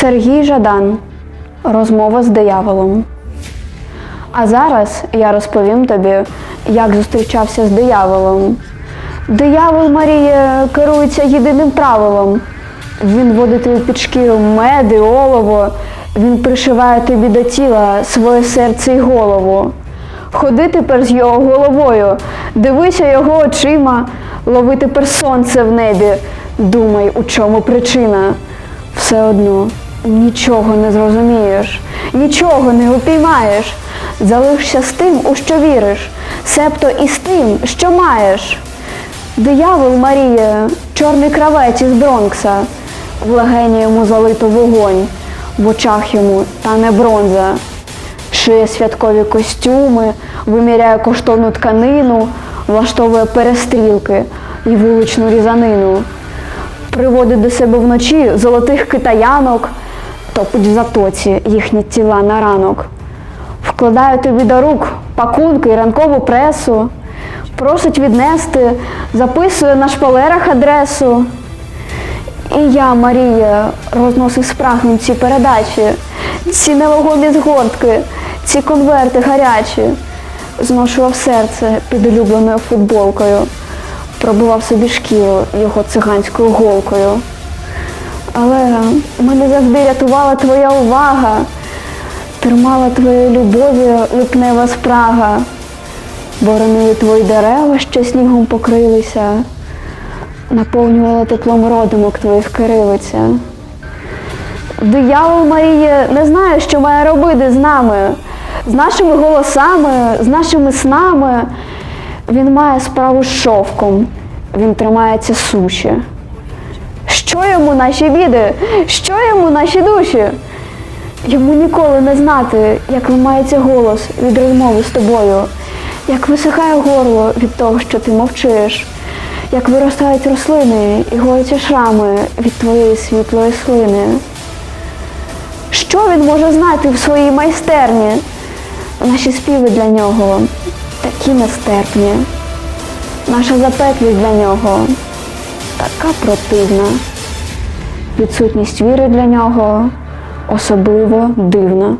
Сергій Жадан. Розмова з дияволом. А зараз я розповім тобі, як зустрічався з дияволом. Диявол Марія керується єдиним правилом. Він водить тобі під шкіру мед олово, він пришиває тобі до тіла своє серце і голову. Ходи тепер з його головою, дивися його очима, лови тепер сонце в небі, думай, у чому причина. Все одно нічого не зрозумієш, нічого не упіймаєш. Залишся з тим, у що віриш, себто і з тим, що маєш. Диявол Марія, чорний кравець із Бронкса, в легені йому залито вогонь, в очах йому тане бронза, шиє святкові костюми, виміряє коштовну тканину, влаштовує перестрілки і вуличну різанину, приводить до себе вночі золотих китаянок, топить в затоці їхні тіла на ранок, вкладає тобі до рук пакунки і ранкову пресу, просить віднести, записує на шпалерах адресу. І я, Марія, розносив з прагнем ці передачі, ці невагомі згортки, ці конверти гарячі, зношував серце під улюбленою футболкою, пробивав собі шкіру його циганською голкою. Але мене завжди рятувала твоя увага, тримала твоєю любов'ю липнева спрага, боронили твої дерева, що снігом покрилися наповнювала теплом родимок твоїх кирилиця. Диявол Марія не знає, що має робити з нами, з нашими голосами, з нашими снами. Він має справу з шовком, він тримається суші. Що йому наші біди? Що йому наші душі? Йому ніколи не знати, як ламається голос від розмови з тобою, як висихає горло від того, що ти мовчиш, як виростають рослини і гоються шрами від твоєї світлої слини. Що він може знати в своїй майстерні? Наші співи для нього такі нестерпні, наша запеклість для нього така противна. Відсутність віри для нього особливо дивна.